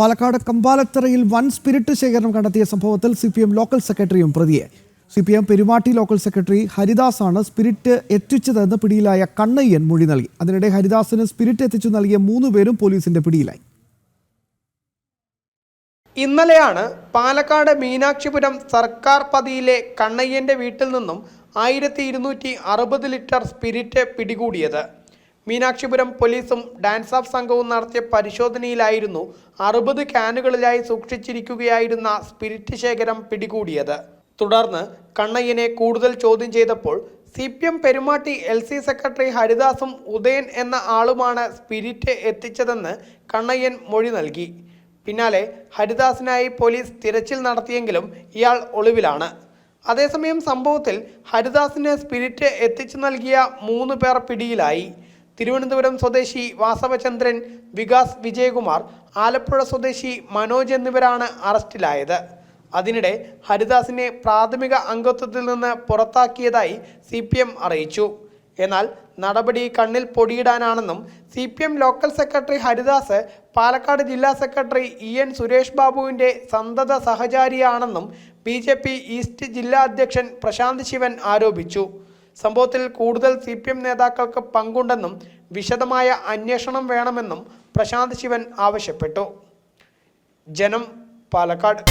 പാലക്കാട് കമ്പാലത്തറയിൽ വൻ സ്പിരിറ്റ് ശേഖരണം കണ്ടെത്തിയ സംഭവത്തിൽ സി പി എം ലോക്കൽ സെക്രട്ടറിയും പ്രതിയെ. C P M Perumatty local secretary ഹരിദാസാണ് spirit എത്തിച്ചതെന്ന് പിടിയിലായ കണ്ണയ്യൻ മൊഴി നൽകി. അതിനിടെ ഹരിദാസിന് സ്പിരിറ്റ് എത്തിച്ചു നൽകിയ മൂന്ന് പേരും പോലീസിന്റെ പിടിയിലായി. ഇന്നലെയാണ് പാലക്കാട് മീനാക്ഷിപുരം സർക്കാർ പതിയിലെ കണ്ണയ്യന്റെ വീട്ടിൽ നിന്നും ആയിരത്തി ലിറ്റർ സ്പിരിറ്റ് പിടികൂടിയത്. മീനാക്ഷിപുരം പോലീസും ഡാൻസ് ഓഫ് സംഘവും നടത്തിയ പരിശോധനയിലായിരുന്നു അറുപത് ക്യാനുകളിലായി സൂക്ഷിച്ചിരിക്കുകയായിരുന്ന സ്പിരിറ്റ് ശേഖരം പിടികൂടിയത്. തുടർന്ന് കണ്ണയ്യനെ കൂടുതൽ ചോദ്യം ചെയ്തപ്പോൾ C P M Perumatty L C secretary ഹരിദാസും Udayan എന്ന ആളുമാണ് സ്പിരിറ്റ് എത്തിച്ചതെന്ന് കണ്ണയ്യൻ മൊഴി നൽകി. പിന്നാലെ ഹരിദാസിനായി പോലീസ് തിരച്ചിൽ നടത്തിയെങ്കിലും ഇയാൾ ഒളിവിലാണ്. അതേസമയം സംഭവത്തിൽ ഹരിദാസിന് സ്പിരിറ്റ് എത്തിച്ചു നൽകിയ മൂന്ന് പേർ പിടിയിലായി. തിരുവനന്തപുരം സ്വദേശി വാസവചന്ദ്രൻ വികാസ് വിജയകുമാർ ആലപ്പുഴ സ്വദേശി മനോജ് എന്നിവരാണ് അറസ്റ്റിലായത്. അതിനിടെ ഹരിദാസിനെ പ്രാഥമിക അംഗത്വത്തിൽ നിന്ന് പുറത്താക്കിയതായി സി അറിയിച്ചു. എന്നാൽ നടപടി കണ്ണിൽ പൊടിയിടാനാണെന്നും C P M local secretary Haridas Palakkad ജില്ലാ സെക്രട്ടറി ഇ എൻ സുരേഷ് ബാബുവിന്റെ സന്തത സഹചാരിയാണെന്നും ബി ജെ പി ഈസ്റ്റ് ജില്ലാ അധ്യക്ഷൻ പ്രശാന്ത് ശിവൻ ആരോപിച്ചു. സംഭവത്തിൽ കൂടുതൽ സി പി എം നേതാക്കൾക്ക് പങ്കുണ്ടെന്നും വിശദമായ അന്വേഷണം വേണമെന്നും പ്രശാന്ത് ശിവൻ ആവശ്യപ്പെട്ടു. ജനം പാലക്കാട്.